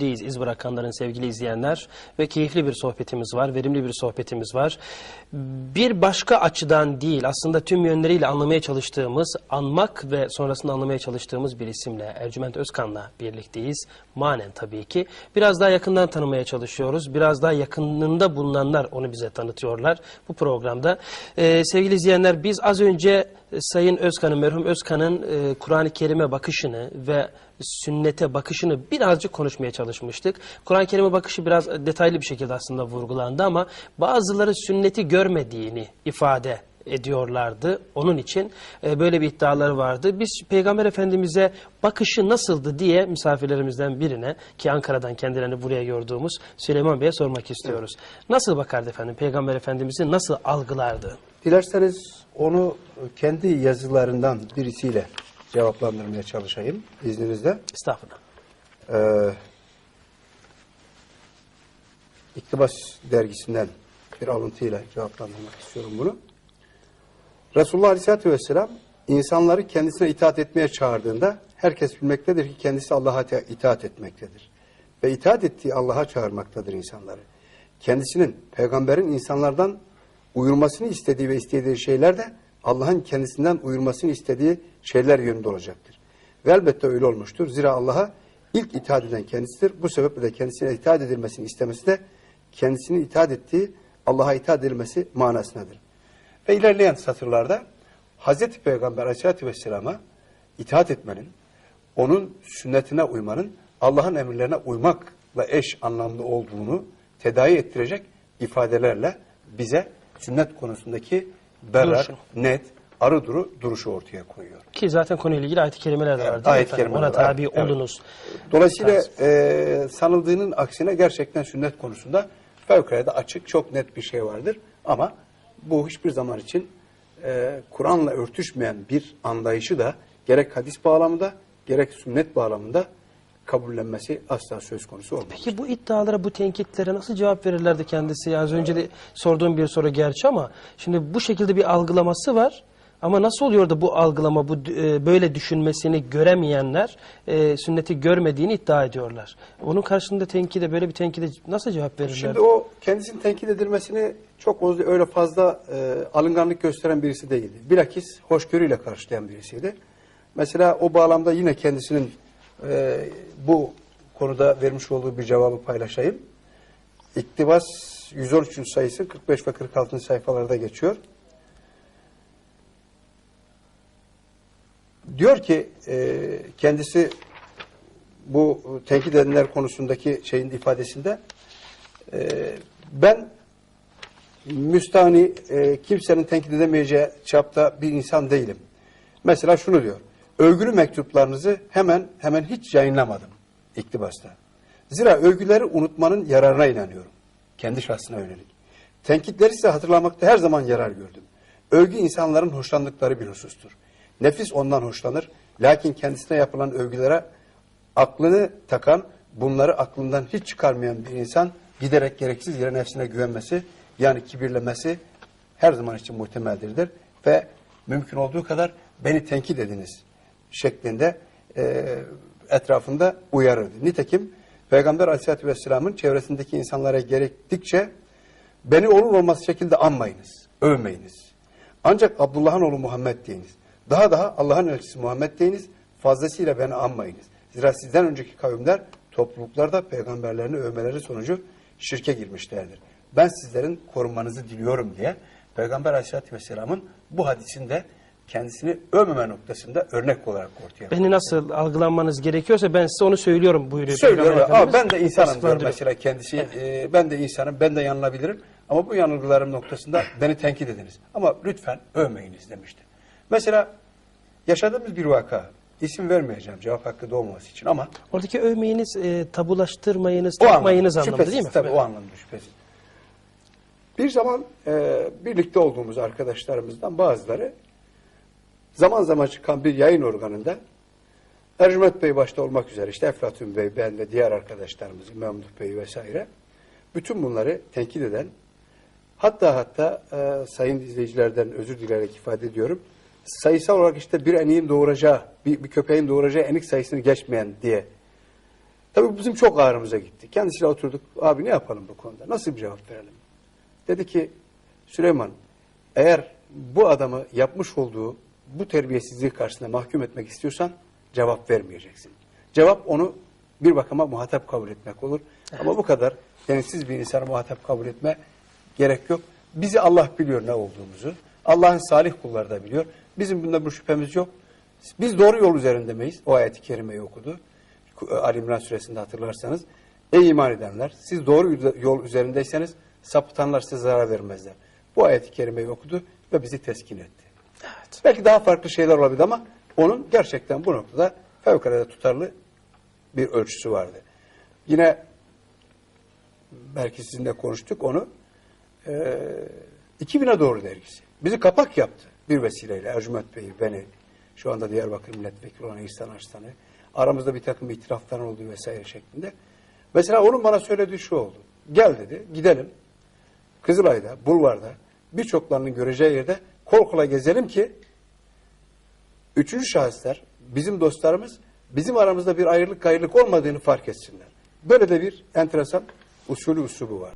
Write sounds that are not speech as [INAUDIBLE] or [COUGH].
Deyiz iz bırakanların sevgili izleyenler ve keyifli bir sohbetimiz var, verimli bir sohbetimiz var. Bir başka açıdan değil aslında tüm yönleriyle anlamaya çalıştığımız, anmak ve sonrasında anlamaya çalıştığımız bir isimle Ercüment Özkan'la birlikteyiz. Manen tabii ki. Biraz daha yakından tanımaya çalışıyoruz. Biraz daha yakınında bulunanlar onu bize tanıtıyorlar bu programda. Ee, sevgili izleyenler biz az önce Sayın Özkan'ın, merhum Özkan'ın e, Kur'an-ı Kerim'e bakışını ve sünnete bakışını birazcık konuşmaya çalışmıştık. Kur'an-ı Kerim'e bakışı biraz detaylı bir şekilde aslında vurgulandı ama bazıları sünneti görmediğini ifade ediyorlardı. Onun için e, böyle bir iddiaları vardı. Biz Peygamber Efendimiz'e bakışı nasıldı diye misafirlerimizden birine ki Ankara'dan kendilerini buraya gördüğümüz Süleyman Bey'e sormak istiyoruz. Nasıl bakardı efendim Peygamber Efendimiz'i nasıl algılardı? Dilerseniz onu kendi yazılarından birisiyle cevaplandırmaya çalışayım izninizle. Estağfurullah. Ee, İktibas dergisinden bir alıntıyla cevaplandırmak istiyorum bunu. Resulullah Aleyhisselatü Vesselam insanları kendisine itaat etmeye çağırdığında herkes bilmektedir ki kendisi Allah'a itaat etmektedir. Ve itaat ettiği Allah'a çağırmaktadır insanları. Kendisinin, peygamberin insanlardan uyurmasını istediği ve istediği şeyler de Allah'ın kendisinden uyurmasını istediği şeyler yönünde olacaktır. Ve elbette öyle olmuştur. Zira Allah'a ilk itaat eden kendisidir. Bu sebeple de kendisine itaat edilmesini istemesi de kendisinin itaat ettiği Allah'a itaat edilmesi manasındadır. Ve ilerleyen satırlarda Hazreti Peygamber Aleyhisselatü Vesselam'a itaat etmenin, onun sünnetine uymanın Allah'ın emirlerine uymakla eş anlamlı olduğunu tedavi ettirecek ifadelerle bize sünnet konusundaki berrak, Duruşu. net, arı duru duruşu ortaya koyuyor. Ki zaten konuyla ilgili ayet-i kerimeler de var mi ayet-i efendim? Ona tabi evet. olunuz. Dolayısıyla e, sanıldığının aksine gerçekten sünnet konusunda fevkalade açık, çok net bir şey vardır. Ama bu hiçbir zaman için e, Kur'an'la örtüşmeyen bir anlayışı da gerek hadis bağlamında gerek sünnet bağlamında kabullenmesi asla söz konusu olmaz. Peki bu iddialara, bu tenkitlere nasıl cevap verirlerdi kendisi? Ya Az önce de sorduğum bir soru gerçi ama şimdi bu şekilde bir algılaması var. Ama nasıl oluyor da bu algılama, bu e, böyle düşünmesini göremeyenler e, sünneti görmediğini iddia ediyorlar. Onun karşısında tenkide, böyle bir tenkide nasıl cevap verirler? Şimdi o kendisinin tenkit edilmesini çok öyle fazla e, alınganlık gösteren birisi değildi. Bilakis hoşgörüyle karşılayan birisiydi. Mesela o bağlamda yine kendisinin e, bu konuda vermiş olduğu bir cevabı paylaşayım. İktibas 113. sayısı 45 ve 46. sayfalarda geçiyor. Diyor ki e, kendisi bu tenkit edenler konusundaki şeyin ifadesinde e, ben müstahni e, kimsenin tenkit edemeyeceği çapta bir insan değilim. Mesela şunu diyor. Övgülü mektuplarınızı hemen hemen hiç yayınlamadım iktibasta. Zira övgüleri unutmanın yararına inanıyorum. Kendi şahsına yönelik. Tenkitleri ise hatırlamakta her zaman yarar gördüm. Övgü insanların hoşlandıkları bir husustur. Nefis ondan hoşlanır. Lakin kendisine yapılan övgülere aklını takan, bunları aklından hiç çıkarmayan bir insan giderek gereksiz yere nefsine güvenmesi, yani kibirlemesi her zaman için muhtemeldir ve mümkün olduğu kadar beni tenkit ediniz şeklinde e, etrafında uyarırdı. Nitekim Peygamber Aleyhisselatü Vesselam'ın çevresindeki insanlara gerektikçe beni olur olmaz şekilde anmayınız, övmeyiniz. Ancak Abdullah'ın oğlu Muhammed deyiniz. Daha daha Allah'ın elçisi Muhammed deyiniz. Fazlasıyla beni anmayınız. Zira sizden önceki kavimler topluluklarda peygamberlerini övmeleri sonucu şirke girmişlerdir. Ben sizlerin korunmanızı diliyorum diye Peygamber Aleyhisselatü Vesselam'ın bu hadisinde kendisini övmeme noktasında örnek olarak ortaya Beni nasıl algılanmanız gerekiyorsa ben size onu söylüyorum buyuruyor. Söylüyorum. Peygamber Ama Efendimiz. ben de insanım diyor Açıklandırıyor. mesela kendisi. e, ben de insanım. Ben de yanılabilirim. Ama bu yanılgılarım noktasında [LAUGHS] beni tenkit ediniz. Ama lütfen övmeyiniz demişti. Mesela yaşadığımız bir vaka. isim vermeyeceğim cevap hakkı doğmaması için ama Oradaki övmeyiniz, e, tabulaştırmayınız, o takmayınız anlamda, anlamında değil mi? şüphesiz, Tabii o anlamda şüphesiz. Bir zaman e, birlikte olduğumuz arkadaşlarımızdan bazıları zaman zaman çıkan bir yayın organında Ercüment Bey başta olmak üzere işte Eflatun Bey, ben ve diğer arkadaşlarımız Memduh Bey vesaire bütün bunları tenkit eden hatta hatta e, sayın izleyicilerden özür dileyerek ifade ediyorum sayısal olarak işte bir eniğin doğuracağı bir, bir köpeğin doğuracağı enik sayısını geçmeyen diye Tabii bizim çok ağrımıza gitti. Kendisiyle oturduk. Abi ne yapalım bu konuda? Nasıl bir cevap verelim? Dedi ki Süleyman eğer bu adamı yapmış olduğu bu terbiyesizliği karşısında mahkum etmek istiyorsan cevap vermeyeceksin. Cevap onu bir bakıma muhatap kabul etmek olur. Ama bu kadar densiz bir insanı muhatap kabul etme gerek yok. Bizi Allah biliyor ne olduğumuzu. Allah'ın salih kulları da biliyor. Bizim bunda bir şüphemiz yok. Biz doğru yol üzerinde miyiz? O ayeti kerimeyi okudu. Ali İmran suresinde hatırlarsanız. Ey iman edenler siz doğru yol üzerindeyseniz sapıtanlar size zarar vermezler. Bu ayeti kerimeyi okudu ve bizi teskin etti. Belki daha farklı şeyler olabilir ama onun gerçekten bu noktada fevkalade tutarlı bir ölçüsü vardı. Yine belki sizinle konuştuk onu. Ee, 2000'e doğru dergisi. Bizi kapak yaptı bir vesileyle. Ercüment Bey, beni, şu anda Diyarbakır Milletvekili olan İhsan Arslan'ı. Aramızda bir takım itiraflar olduğu vesaire şeklinde. Mesela onun bana söylediği şu oldu. Gel dedi, gidelim. Kızılay'da, Bulvar'da birçoklarının göreceği yerde kol kola gezelim ki üçüncü şahıslar, bizim dostlarımız bizim aramızda bir ayrılık gayrılık olmadığını fark etsinler. Böyle de bir enteresan usulü usubu var.